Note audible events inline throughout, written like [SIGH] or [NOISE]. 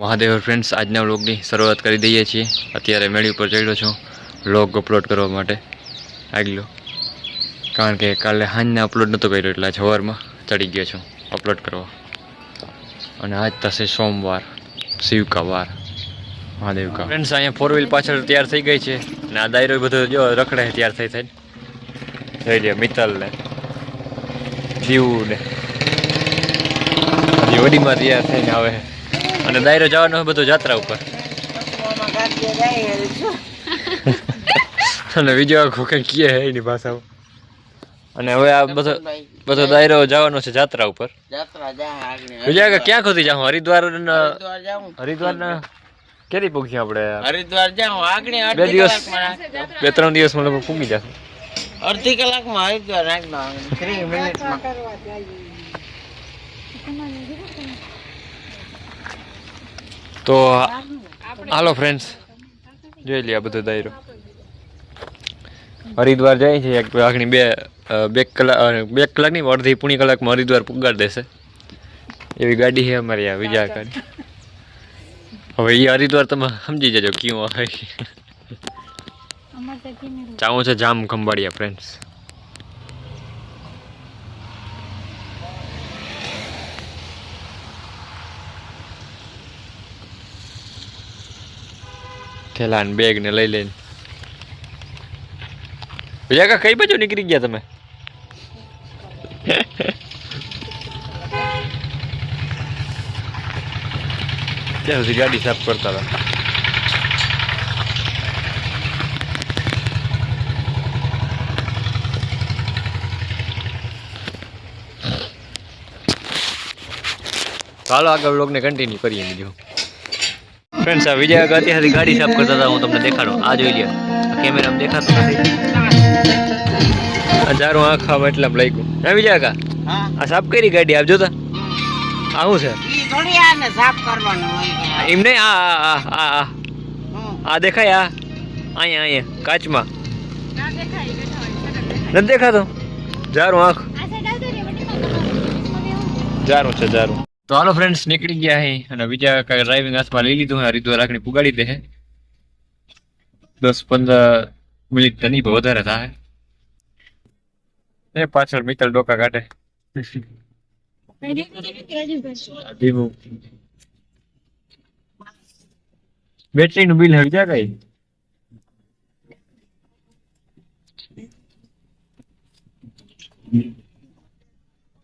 Mahadev friends આજના વ્લોગની શરૂઆત કરી દઈએ છીએ. અત્યારે મેળી ઉપર ચડ્યો છું. વ્લોગ અપલોડ કરવા માટે. આગલો કારણ કે કાલે હાંજને અપલોડ નહોતો કર્યો, એટલે સવારમાં ચડી ગયો છું અપલોડ કરવા. અને આજ થશે સોમવાર. શિવકા વાર. મહાદેવ કા ફ્રેન્ડ્સ અહીંયા ફોર વ્હીલ પાછળ તૈયાર થઈ ગઈ છે. અને આ દાયરો બધો જો રખડે તૈયાર થઈ થઈને. થઈ લે મિત્તલ ને. દીવ ને. વડીમાં તૈયાર થઈને આવે. અને દાયરો જવાનો હોય બધો જાત્રા ઉપર. [LAUGHS] અને બીજો આખો કંઈ કીએ હે એની ભાષામાં. અને હવે આ બધો બધો દાયરો જવાનો છે જાત્રા ઉપર. બીજા ક્યાં ખોતી જાઉં? હરિદ્વાર હરિદ્વાર જાઉં. હરિદ્વાર ના ક્યારે પૂગ્યા આપણે. હરિદ્વાર જાઉં. આગળ બે દિવસ બે ત્રણ દિવસ લગભગ પૂગી જશે. અડધી કલાકમાં હરિદ્વાર નાખી ત્રીસ મિનિટમાં તો હાલો ફ્રેન્ડ્સ જોઈ લઈએ આ બધો દાયરો. હરિદ્વાર જાય છે એક આગળ બે બે કલાક બે કલાકની અડધી પૂણી કલાકમાં હરિદ્વાર પુગાડી દેશે. એવી ગાડી છે અમારી આ વિજા ગાડી. હવે એ હરિદ્વાર તમે સમજી જજો ક્યું હોય. ચાવું છે જામ ખંભાળિયા ફ્રેન્ડ્સ થેલા ને બેગ ને લઈ લઈને. બીજા કઈ બાજુ નીકળી ગયા તમે? ત્યાં સુધી ગાડી સાફ કરતા હતા. ચાલો આગળ વ્લોગને કન્ટિન્યુ કરીએ બીજું. ફ્રેન્ડ્સ આ વિજય અત્યારથી ગાડી સાફ કરતા હતા હું તમને દેખાડું. આ જોઈ લ્યો. કેમેરામાં દેખાતું નથી. હજારો આખામાં એટલામાં લાગ્યું. ના વિજય કા હા. આ સાફ કરી ગાડી આપ જોતા? આવું છે? ઈ થોડી આને સાફ કરવાનું હોય એમ નહીં? આ આ આ આ આ. આ દેખાય આ? અહીંયા અહીંયા કાચમાં. નથી દેખાતો? જારું આંખ. જારું છે જારું. તો હાલો ફ્રેન્ડ્સ નીકળી ગયા હે અને બીજા કાંઈ ડ્રાઇવિંગ હાથમાં લઈ લીધું હે, હરિદ્વાર રાખડી પુગાડી દે દસ પંદર મિનિટ તો નહીં વધારે થાય. એ પાછળ મિત્તલ ડોકા કાઢે. બેટરી નું બિલ હજી જાય કઈ?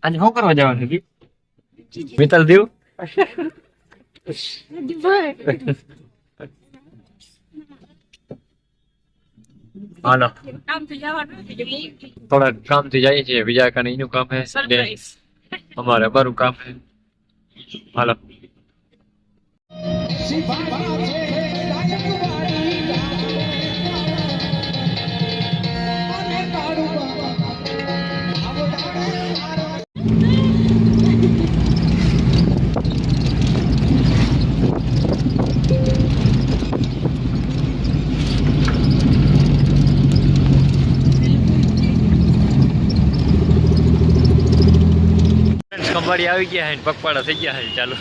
આજે શું કરવા જવાનું મિત્તલ દીવ હાલો થોડા કામથી જઈએ છીએ બીજા કાને એનું કામ હે. અમારે અમારું કામ હે. હાલો. ફ્રેન્ડ્સ આવી ગયા છે પગપાળા થઈ ગયા છે ચાલો.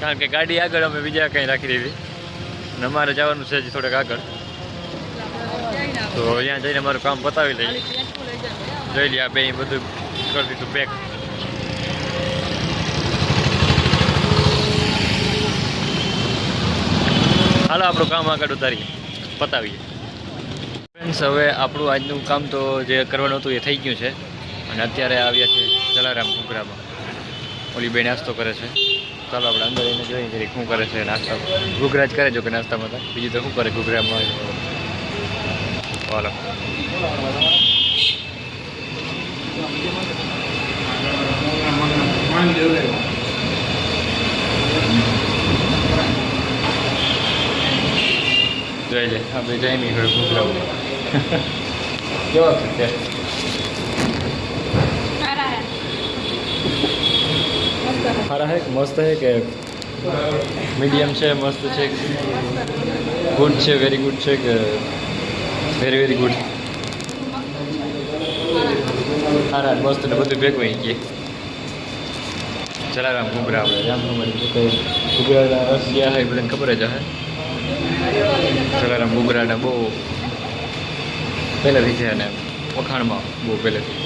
કારણ કે ગાડી આગળ અમે બીજા કંઈ રાખી દીધી. અને અમારે જવાનું છે થોડેક આગળ. તો અહીંયા જઈને અમારું કામ પતાવી લઈએ. જોઈ લઈએ બે બધું કરી દીધું પેક હાલો, આપણું કામ આગળ ઉતારીએ. પતાવીએ. ફ્રેન્ડ્સ હવે આપણું આજનું કામ તો જે કરવાનું હતું એ થઈ ગયું છે. અને અત્યારે આવ્યા છે જલારામ ઘૂઘરામાં. ઓલી બે નાસ્તો કરે છે. ચાલો આપણે અંદર એને જોઈએ જરીક શું કરે છે નાસ્તા. ઘૂઘરા જ કરે જો કે નાસ્તામાં તો. બીજું તો શું કરે ઘૂઘરામાં? ચાલો. જોઈ લે આપણે જઈમી ઘરે ઘૂઘરા [LAUGHS] કેવા છે સારા છે મસ્ત છે કે મીડિયમ છે, મસ્ત છે? ગુડ છે વેરી ગુડ છે કે વેરી વેરી ગુડ સારા મસ્ત ને બધું ભેગું અહીં કે. જલારામ ઘૂઘરા આપણે ખબર છે ઘૂઘરા રસિયા હોય બધાને ખબર જ હશે જલારામ ઘૂઘરાને બહુ. પહેલેથી છે અને વખાણમાં બહુ પહેલેથી.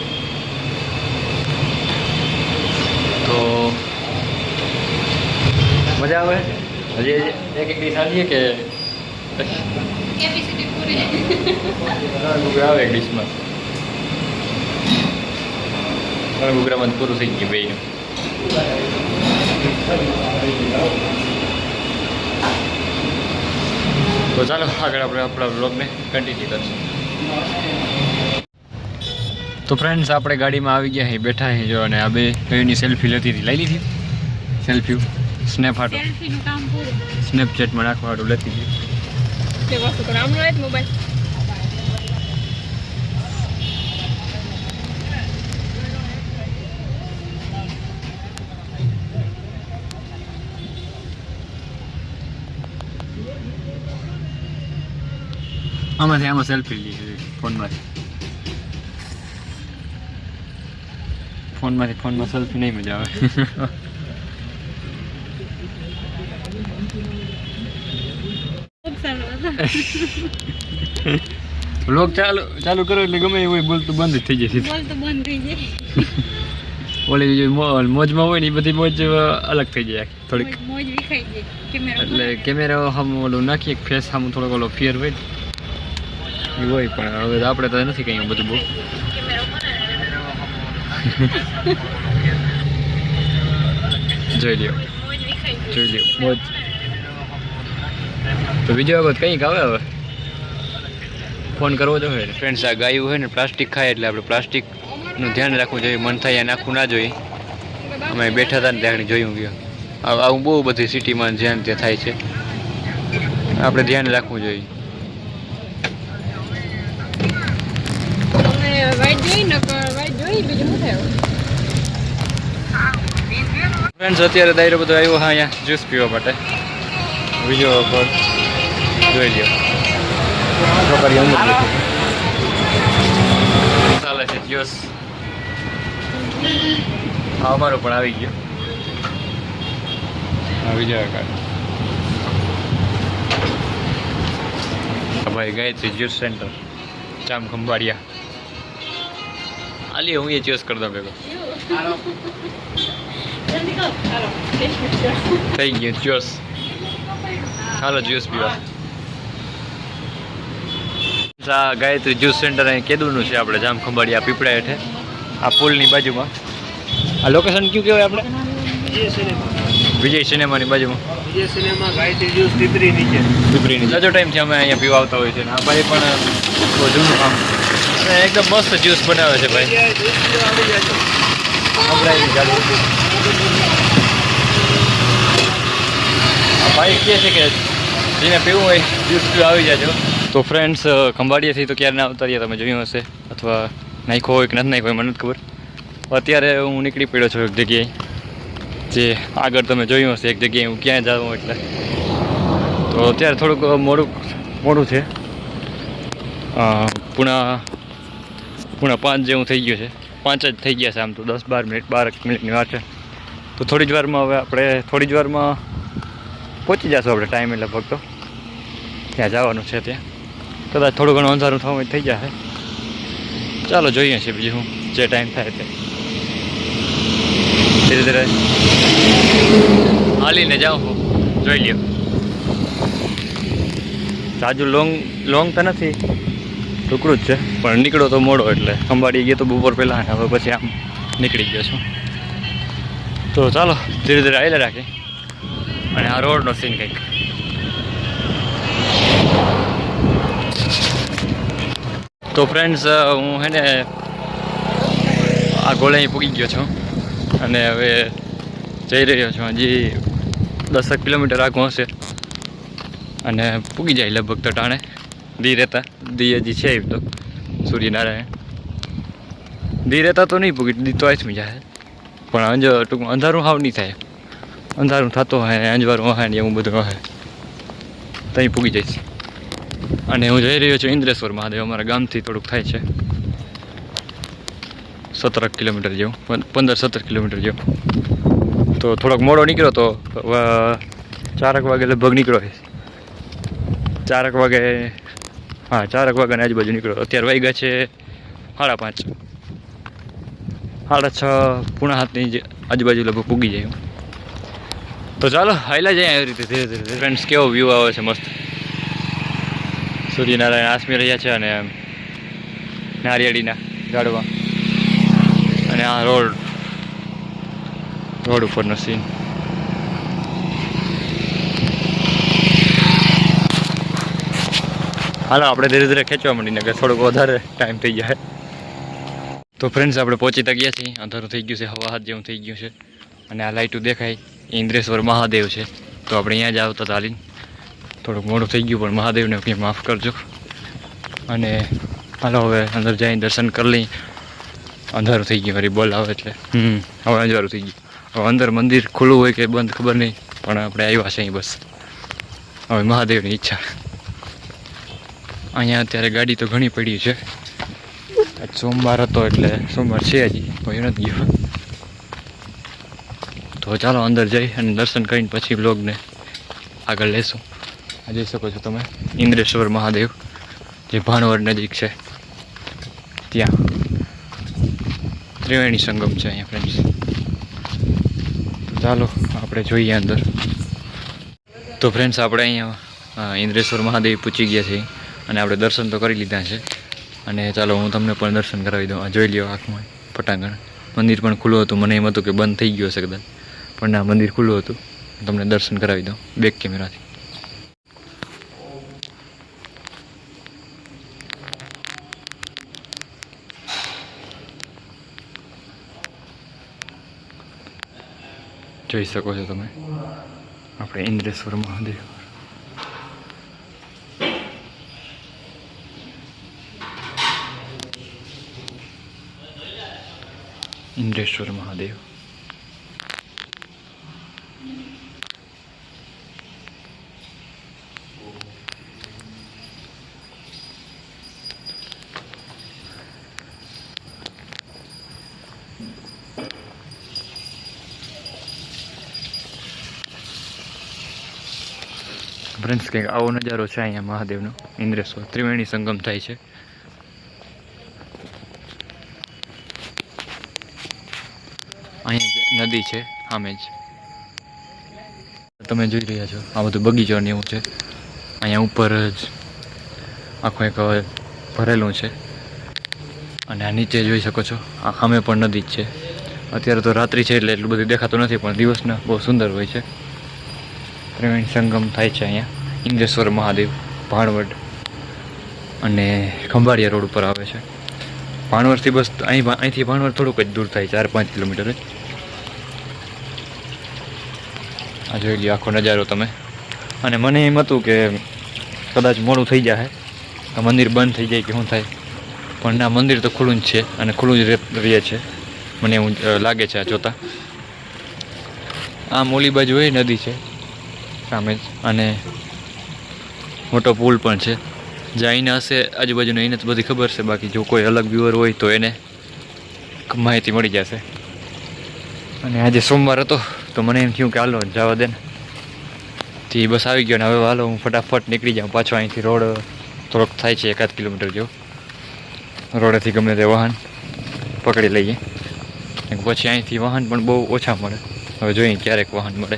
તો મજા આવે? હજી એક એક ડીશ આવીએ કે આવે એક ડીશમાં. ત્રણ ઘૂઘરામાં પૂરું થઈ ગયું બેયનું તો ચાલો આગળ આપણે આપણા બ્લોગને કન્ટિન્યુ કરશું. તો ફ્રેન્ડ્સ આપણે ગાડીમાં આવી ગયા અહીં બેઠા અહીં જો અને આ બે કયુંની સેલ્ફી લેતી હતી. લઈ લીધી. Selfie snap હાટો. સેલ્ફીનું કામ પૂરું. સ્નેપચેટમાં નાખવા હાટું તે વસ્તુ કરો રહે મોબાઈલ આમાંથી આમાં સેલ્ફી લીધી ફોનમાંથી. ફોનમાંથી ફોનમાં સેલ્ફી નહીં મજા આવે. [LAUGHS] [LAUGHS] વ્લોગ ચાલુ ચાલુ કરો એટલે ગમે એવું હોય બોલતું બંધ થઈ જશે. બોલ તો બંધ થઈ જાય. ઓલી જે મોજમાં હોય ને એ બધી મોજ અલગ થઈ જાય થોડીક. મોજ- વિખાઈ જાય. કેમેરા એટલે કેમેરા હમ ઓલું નાખીએ ફેસ સામે થોડોક ઓલો ફિયર હોય એ હોય પણ હવે આપણે તો નથી કંઈ બધું બહુ. જોઈ લ્યો. [LAUGHS] જોઈ લ્યો. મોજ. તો બીજો વખત કંઈક આવે હવે? ફોન કરવો જોઈએ હોય. ફ્રેન્ડ્સ આ ગાયું હોય ને પ્લાસ્ટિક ખાય એટલે આપણે પ્લાસ્ટિકનું ધ્યાન રાખવું જોઈએ મન થાય નાખવું ના જોઈએ. અમે બેઠા હતા ને ત્યાં જોયું ગયો. આવું બહુ બધી સિટીમાં જ્યાં ત્યાં થાય છે. આપણે ધ્યાન રાખવું જોઈએ. ફ્રેન્ડ્સ અત્યારે દાયરો બધો આવ્યો હા અહીંયા જ્યુસ પીવા માટે. બીજો પર જોઈ લ્યો. છોકરીઓ. ચાલે છે જ્યોસ હા અમારો પણ આવી ગયો. આવી જાય કાઢ ભાઈ ગાયત્રી જ્યુસ સેન્ટર જામ ખંભાળિયા. આલી હું એ જ્યુસ કરી. દઉં ભેગો થઈ ગયું જ્યુસ હાલો જ્યુસ પીવા આ ગાયત્રી જ્યુસ સેન્ટર અહીં કેદુનું છે આપણે જામ ખંભાળિયા પીપળા હેઠે આ પુલની બાજુમાં. આ લોકેશન કયું કહેવાય આપણે? વિજય સિનેમાની બાજુમાં. વિજય સિનેમા ગાયત્રી જ્યુસ પીપરી નીચે. પીપળીની જાજો ટાઈમથી અમે અહીંયા પીવા આવતા હોય છે આ ભાઈ પણ બહુ જૂનું કામ. એકદમ મસ્ત જ્યુસ બનાવે છે ભાઈ. આ ભાઈ કહે છે કે જેને પીવું હોય જ્યુસ પીવા આવી જાજો. તો ફ્રેન્ડ્સ ખંભાળિયાથી તો ક્યારે ના ઉતારીએ તમે જોયું હશે, અથવા નાખ્યો હોય કે નથી નાખ્યો હોય, મને ખબર. અત્યારે હું નીકળી પડ્યો છું એક જગ્યાએ, જે આગળ તમે જોયું હશે, એક જગ્યાએ હું ક્યાં જાઉં એટલે. તો અત્યારે થોડુંક મોડું મોડું છે. પૂણા પૂણા પાંચ જેવું થઈ ગયું છે. પાંચ જ થઈ ગયા છે આમ તો, દસ બાર મિનિટ, બાર મિનિટની વાત છે. તો થોડી જ વારમાં હવે આપણે, થોડી જ વારમાં પહોંચી જશું આપણે ટાઈમે લગભગ તો ત્યાં જવાનું છે ત્યાં કદાચ થોડું ઘણું અંધારું થવું થઈ જશે ચાલો જોઈએ છીએ બીજું હું જે ટાઈમ થાય તે. ધીરે ધીરે. હાલીને જાઉં હું, જોઈ લ્યો. રાજુ લોંગ લોંગ તો નથી, ટુકડું જ છે. પણ નીકળો તો મોડો એટલે. ખંભાળી ગયો તો બપોર પહેલાં હવે પછી આમ નીકળી ગયો છું. તો ચાલો, ધીરે ધીરે આવેલા રાખી. અને આ રોડનો સીન કંઈક. તો ફ્રેન્ડ્સ હું હે ને આ ગોળે પૂગી ગયો છું. અને હવે જઈ રહ્યો છું. હજી દસેક કિલોમીટર આગું હશે. અને પૂગી જાય લગભગ તો ટાણે. દી રહેતા. દી હજી છે એમ તો. સૂર્યનારાયણ. દી રહેતા તો નહીં પૂગી, દી તો આસમી જાય પણ અંજ ટૂંકમાં અંધારું હાવ નહીં થાય. અંધારું થતો હોય, અંજવારું હોય ને એવું બધું હોય. ત્યાં પૂગી જઈશ. અને હું જઈ રહ્યો છું ઇન્દ્રેશ્વર મહાદેવ. અમારા ગામથી થોડુંક થાય છે. સત્તર કિલોમીટર જેવું. પંદર સત્તર કિલોમીટર જેવું. તો થોડોક મોડો નીકળ્યો તો ચારક વાગે લગભગ નીકળ્યો ચારક વાગે, હા, ચારક વાગ્યાની આજુબાજુ નીકળ્યો. અત્યારે વાગ્યા છે સાડા પાંચ. સાડા છ પૂણા હાથની આજુબાજુ લગભગ પૂગી જાય તો ચાલો હાઈલા જાય આવી રીતે ધીરે ધીરે. ફ્રેન્ડ્સ કેવો વ્યૂ આવે છે, મસ્ત. સૂર્યનારાયણ આસમી રહ્યા છે અને નારિયેળીના ઝાડવા અને આ રોડ રોડ ઉપરનો સીન હાલો, આપણે ધીરે ધીરે ખેંચવા માંડીને કે થોડુંક વધારે ટાઈમ થઈ જાય. તો ફ્રેન્ડ્સ આપણે પહોંચી તો ગયા છીએ. અંધારું થઈ ગયું છે, હવા હાથ જેવું થઈ ગયું છે. અને આ લાઇટું દેખાય. ઇન્દ્રેશ્વર મહાદેવ છે. તો આપણે અહીંયા જ આવતા ચાલીને થોડુંક મોડું થઈ ગયું પણ મહાદેવને કંઈ માફ કરજો. અને હાલો હવે અંદર જઈને દર્શન કરી લઈ અંધારું થઈ ગયું ફરી બોલ આવે એટલે. હમ. હવે અંધારું થઈ ગયું. હવે અંદર મંદિર ખુલ્લું હોય કે બંધ ખબર નહીં પણ આપણે આવ્યા છે અહીં બસ. હવે મહાદેવની ઈચ્છા. અહીંયા અત્યારે ગાડી તો ઘણી પડી છે. આજ સોમવાર હતો એટલે સોમવાર છે હજી કોઈ નથી ગયો. તો ચાલો અંદર જઈ અને દર્શન કરીને પછી બ્લોગને આગળ લેશું. આ જોઈ શકો છો તમે. ઇન્દ્રેશ્વર મહાદેવ, જે ભાણવડ નજીક છે. ત્યાં. ત્રિવેણી સંગમ છે અહીંયા ફ્રેન્ડ્સ ચાલો, આપણે જોઈએ અંદર. તો ફ્રેન્ડ્સ આપણે અહીંયા ઇન્દ્રેશ્વર મહાદેવ પૂછી ગયા છીએ અને આપણે દર્શન તો કરી લીધા છે. અને ચાલો, હું તમને પણ દર્શન કરાવી દઉં. જોઈ લ્યો આંખમાં પટાંગણ મંદિર પણ ખુલ્લું હતું. મને એમ હતું કે બંધ થઈ ગયું હશે કદાચ. પણ ના, મંદિર ખુલ્લું હતું. તમને દર્શન કરાવી દઉં. બેક કેમેરાથી જોઈ શકો છો તમે. આપણે ઇન્દ્રેશ્વર મહાદેવ. ઇન્દ્રેશ્વર મહાદેવ. ફ્રેન્ડ્સ, કંઈક આવો નજારો છે અહીંયા મહાદેવનો. ઇન્દ્રેશ્વર ત્રિવેણી સંગમ થાય છે. અહીંયા નદી છે સામે જ. તમે જોઈ રહ્યા છો, આ બધું બગીચો ને એવું છે. અહીંયા ઉપર જ આખું એક ભરેલું છે. અને આ નીચે જોઈ શકો છો, આ સામે પણ નદી જ છે. અત્યારે તો રાત્રિ છે એટલે એટલું બધું દેખાતું નથી, પણ દિવસના બહુ સુંદર હોય છે. ત્રિવેણી સંગમ થાય છે અહીંયા. ઇન્દ્રેશ્વર મહાદેવ, ભાણવડ અને ખંભાળિયા રોડ ઉપર આવે છે. ભાણવડથી બસ અહીં અહીંથી ભાણવડ થોડુંક જ દૂર થાય, ચાર પાંચ કિલોમીટર જ. આ જોઈ લ્યો આખો નજારો તમે. અને મને એમ હતું કે કદાચ મોડું થઈ જાય આ મંદિર બંધ થઈ જાય કે શું થાય. પણ ના, મંદિર તો ખુલ્લું જ છે અને ખુલ્લું જ રહે છે. મને એવું લાગે છે આ જોતા. આ મોલી બાજુ એ નદી છે, સામે જ. અને મોટો પુલ પણ છે. જે અહીંના હશે, આજુબાજુને એને તો બધી ખબર છે. બાકી જો કોઈ અલગ વ્યુઅર હોય તો એને માહિતી મળી જશે. અને આજે સોમવાર હતો, તો મને એમ થયું કે હાલો જવા દે ને. તે બસ આવી ગયો ને. હવે હાલો હું ફટાફટ નીકળી જાઉં. પાછો અહીંથી રોડ થોડોક થાય છે એકાદ કિલોમીટર જેવો. રોડેથી ગમે તે વાહન પકડી લઈએ. પછી અહીંથી વાહન પણ બહુ ઓછા મળે. હવે જોઈએ ક્યારેક વાહન મળે.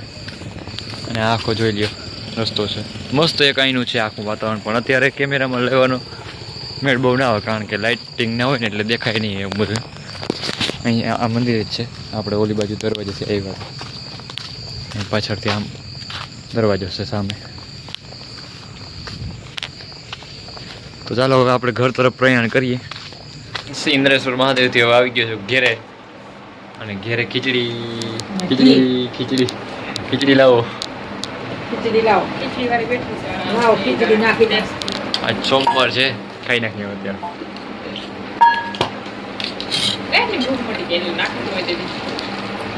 અને આખો જોઈ લ્યો. રસ્તો છે. મસ્ત એક અહીંનું છે આખું વાતાવરણ પણ અત્યારે કેમેરામાં લેવાનો મેળ બહુ ના આવે કારણ કે લાઇટિંગ ના હોય ને એટલે દેખાય નહીં એવું બધું. અહીંયા આ મંદિર જ છે. આપણે ઓલી બાજુ દરવાજો છે એ વાત પાછળથી આમ દરવાજો છે સામે. તો ચાલો હવે આપણે ઘર તરફ પ્રયાણ કરીએ. શ્રી ઇન્દ્રેશ્વર મહાદેવથી હવે આવી ગયો છું ઘેરે. અને ઘેરે ખીચડી ખીચડી ખીચડી ખીચડી લાવો. ખીચડી લાવો. ખીચડી વાળી બેઠી છે. લાવો ખીચડી નાખી દે. આજ સોમવાર છે. ખાઈ નાખીએ અત્યારે.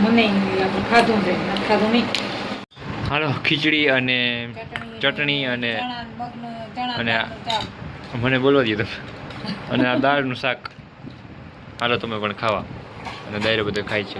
મને ખાધું છે. ખાધું નહીં. હાલો ખીચડી અને ચટણી અને અને મને બોલવા દો તમે. અને આ દાળનું શાક. હાલો તમે પણ ખાવા. અને દાયરો બધો ખાય છે.